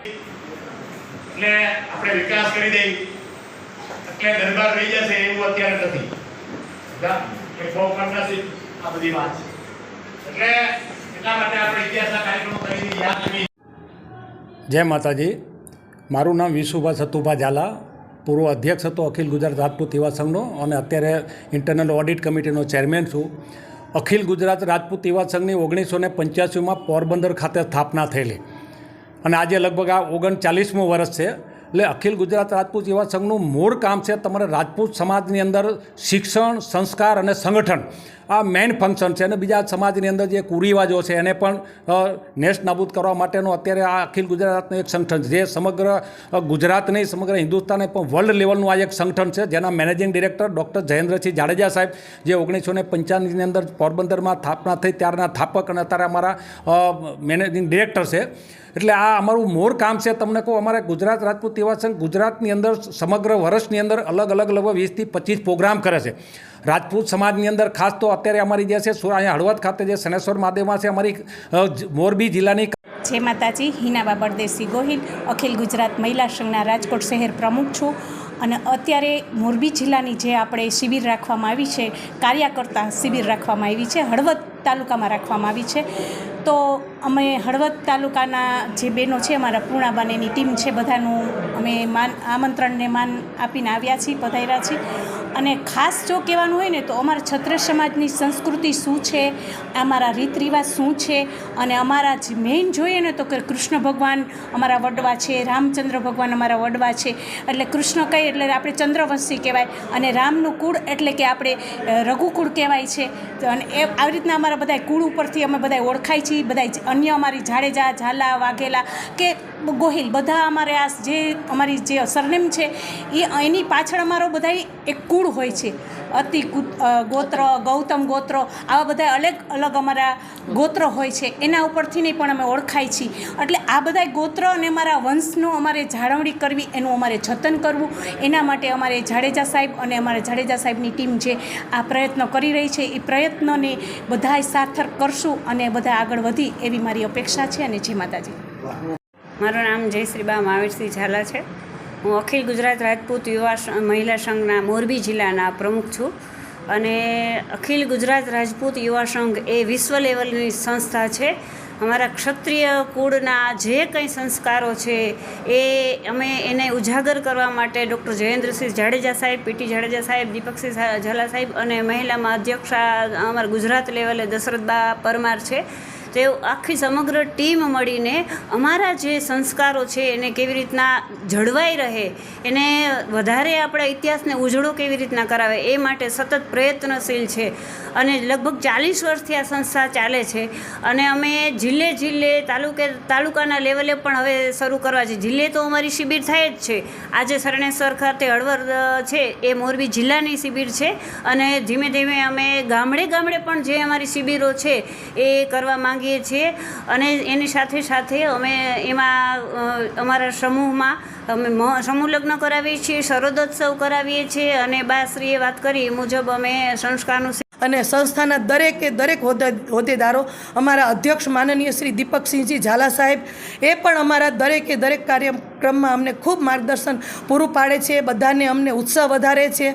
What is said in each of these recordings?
એટલે આપણે વિકાસ કરી દઈ. એટલે દરબાર રહી જશે એવું અત્યારે નથી. એ બહુ પાર્ટનરશિપ આ બધી વાત છે. એટલે એટલા માટે આપણે ઇતિહાસના કાર્યક્રમો કરીને યાદ કરી જય માતાજી. મારું નામ વિશુભા સતુભા ઝાલા. પૂર્વ અધ્યક્ષ હતો અખિલ ગુજરાત રાજપૂત યુવા સંઘનો અને અત્યારે ઇન્ટરનલ ઓડિટ કમિટીનો ચેરમેન છું. અખિલ ગુજરાત રાજપૂત યુવા સંઘની ઓગણીસો ને પંચ્યાસીમાં પોરબંદર ખાતે સ્થાપના થયેલી. અને આજે લગભગ આ ઓગણચાલીસમું વર્ષ છે. એટલે અખિલ ગુજરાત રાજપૂત યુવા સંઘનું મૂળ કામ છે તમારે રાજપૂત સમાજની અંદર શિક્ષણ, સંસ્કાર અને સંગઠન. આ મેઇન ફંક્શન છે. અને બીજા સમાજની અંદર જે કુરિવાજો છે, એને પણ નેસ્ટ નાબૂદ કરવા માટેનો અત્યારે આ અખિલ ગુજરાતનું એક સંગઠન છે. જે સમગ્ર ગુજરાત નહીં, સમગ્ર હિન્દુસ્તાન પણ વર્લ્ડ લેવલનું આ એક સંગઠન છે, જેના managing director doctor Jayendrasinh Jadeja સાહેબ, જે ઓગણીસો ને પંચાણુંની અંદર પોરબંદરમાં સ્થાપના થઈ, ત્યારના સ્થાપક અને અત્યારે અમારા મેનેજિંગ ડિરેક્ટર છે. એટલે આ અમારું મોર કામ છે, તમને કહું, અમારે ગુજરાત રાજપૂત યુવા સંઘ ગુજરાતની અંદર સમગ્ર વર્ષની અંદર અલગ અલગ લગભગ વીસથી પચીસ પ્રોગ્રામ કરે છે. રાજપૂત સમાજની અંદર, ખાસ તો અત્યારે અમારી જે છે અહીંયા હળવદ ખાતે જે શનેશ્વર મહાદેવમાં છે, અમારી મોરબી જિલ્લાની જય માતાજી, હિનાબા બળદેવસિંહ ગોહિલ, અખિલ ગુજરાત મહિલા સંઘના રાજકોટ શહેર પ્રમુખ છું. અને અત્યારે મોરબી જિલ્લાની જે આપણે શિબિર રાખવામાં આવી છે, કાર્યકર્તા શિબિર રાખવામાં આવી છે, હળવદ તાલુકામાં રાખવામાં આવી છે. તો અમે હળવદ તાલુકાના જે બહેનો છે, અમારા પૂર્ણાબાનેની ટીમ છે, બધાનું અમે માન, આમંત્રણને માન આપીને આવ્યા છીએ, પધાર્યા છીએ. અને ખાસ જો કહેવાનું હોય ને, તો અમારા છત્ર સમાજની સંસ્કૃતિ શું છે, અમારા રીત રિવાજ શું છે, અને અમારા જે મેઇન જોઈએ ને, તો કે કૃષ્ણ ભગવાન અમારા વડવા છે, રામચંદ્ર ભગવાન અમારા વડવા છે. એટલે કૃષ્ણ કહીએ એટલે આપણે ચંદ્રવંશી કહેવાય, અને રામનું કુળ એટલે કે આપણે રઘુકુળ કહેવાય છે. અને એ, આવી રીતના અમારા બધા કુળ ઉપરથી અમે બધા ઓળખાય છીએ બધા અન્ય અમારી જાડેજા ઝાલા વાઘેલા કે ગોહિલ, બધા અમારે આ જે અમારી જે સરનેમ છે, એ એની પાછળ અમારો બધા એક કુળ હોય છે. અતિ ગોત્ર, ગૌતમ ગોત્ર, આવા બધા અલગ અલગ અમારા ગોત્ર હોય છે. એના ઉપરથી નહીં પણ અમે ઓળખાય છીએ. એટલે આ બધા ગોત્ર અને અમારા વંશનો અમારે જાળવણી કરવી, એનું અમારે જતન કરવું. એના માટે અમારે જાડેજા સાહેબ અને અમારા જાડેજા સાહેબની ટીમ જે આ પ્રયત્નો કરી રહી છે, એ પ્રયત્નોને બધાય સાર્થક કરશું અને બધા આગળ વધી એવી મારી અપેક્ષા છે અને જી માતાજી. મારું નામ જયશ્રીબા મહાવીરસિંહ ઝાલા છે. હું અખિલ ગુજરાત રાજપૂત યુવા મહિલા સંઘના મોરબી જિલ્લાના પ્રમુખ છું અને અખિલ ગુજરાત રાજપૂત યુવા સંઘ એ વિશ્વ લેવલની સંસ્થા છે. અમારા ક્ષત્રિય કુળના જે કંઈ સંસ્કારો છે એ અમે એને ઉજાગર કરવા માટે ડૉક્ટર જયેન્દ્રસિંહ જાડેજા સાહેબ પીટી જાડેજા સાહેબ, દીપકસિંહ ઝાલા સાહેબ અને મહિલામાં અધ્યક્ષા અમારા ગુજરાત લેવલે દશરથબા પરમાર છે. તે આખી સમગ્ર ટીમ મળીને અમારા જે સંસ્કારો છે, એને કેવી રીતના જળવાઈ રહે, એને વધારે આપણા ઇતિહાસને ઉજળો કેવી રીતના કરાવે, એ માટે સતત પ્રયત્નશીલ છે. અને લગભગ ચાલીસ વર્ષથી આ સંસ્થા ચાલે છે. અને અમે જિલ્લે જિલ્લે તાલુકે તાલુકાના લેવલે પણ હવે શરૂ કરવા છે. જિલ્લે તો અમારી શિબિર થાય જ છે. આજે શરણેશ્વર ખાતે હળવર છે, એ મોરબી જિલ્લાની શિબિર છે. અને ધીમે ધીમે અમે ગામડે ગામડે પણ જે અમારી શિબિરો છે, એ કરવા માંગીએ છીએ અને એની સાથે સાથે અમે એમાં અમારા સમૂહમાં અમે સમૂહ લગ્ન કરાવીએ છીએ, શરદોત્સવ કરાવીએ છીએ અને બાશ્રીએ વાત કરી એ મુજબ અમે સંસ્કારનું અને સંસ્થાના દરેકે દરેક હોદ્દેદારો, અમારા અધ્યક્ષ માનનીય શ્રી દીપકસિંહજી ઝાલા સાહેબ, એ પણ અમારા દરેકે દરેક કાર્યક્રમમાં અમને ખૂબ માર્ગદર્શન પૂરું પાડે છે, બધાને અમને ઉત્સાહ વધારે છે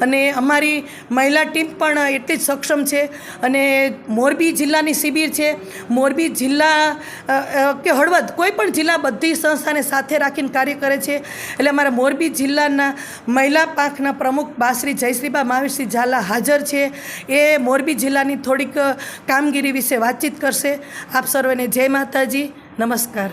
અને અમારી મહિલા ટીમ પણ એટલી જ સક્ષમ છે અને મોરબી જિલ્લાની શિબિર છે. મોરબી જિલ્લા કે હળવદ કોઈ પણ જિલ્લા બધી સંસ્થાને સાથે રાખીને કાર્ય કરે છે. એટલે અમારા મોરબી જિલ્લાના મહિલા પાંખના પ્રમુખ બાશ્રી જયશ્રીબા મહાવીરસિંહ ઝાલા હાજર છે. એ મોરબી જિલ્લાની થોડીક કામગીરી વિશે વાતચીત કરશે. આપ સર્વેને જય માતાજી. નમસ્કાર.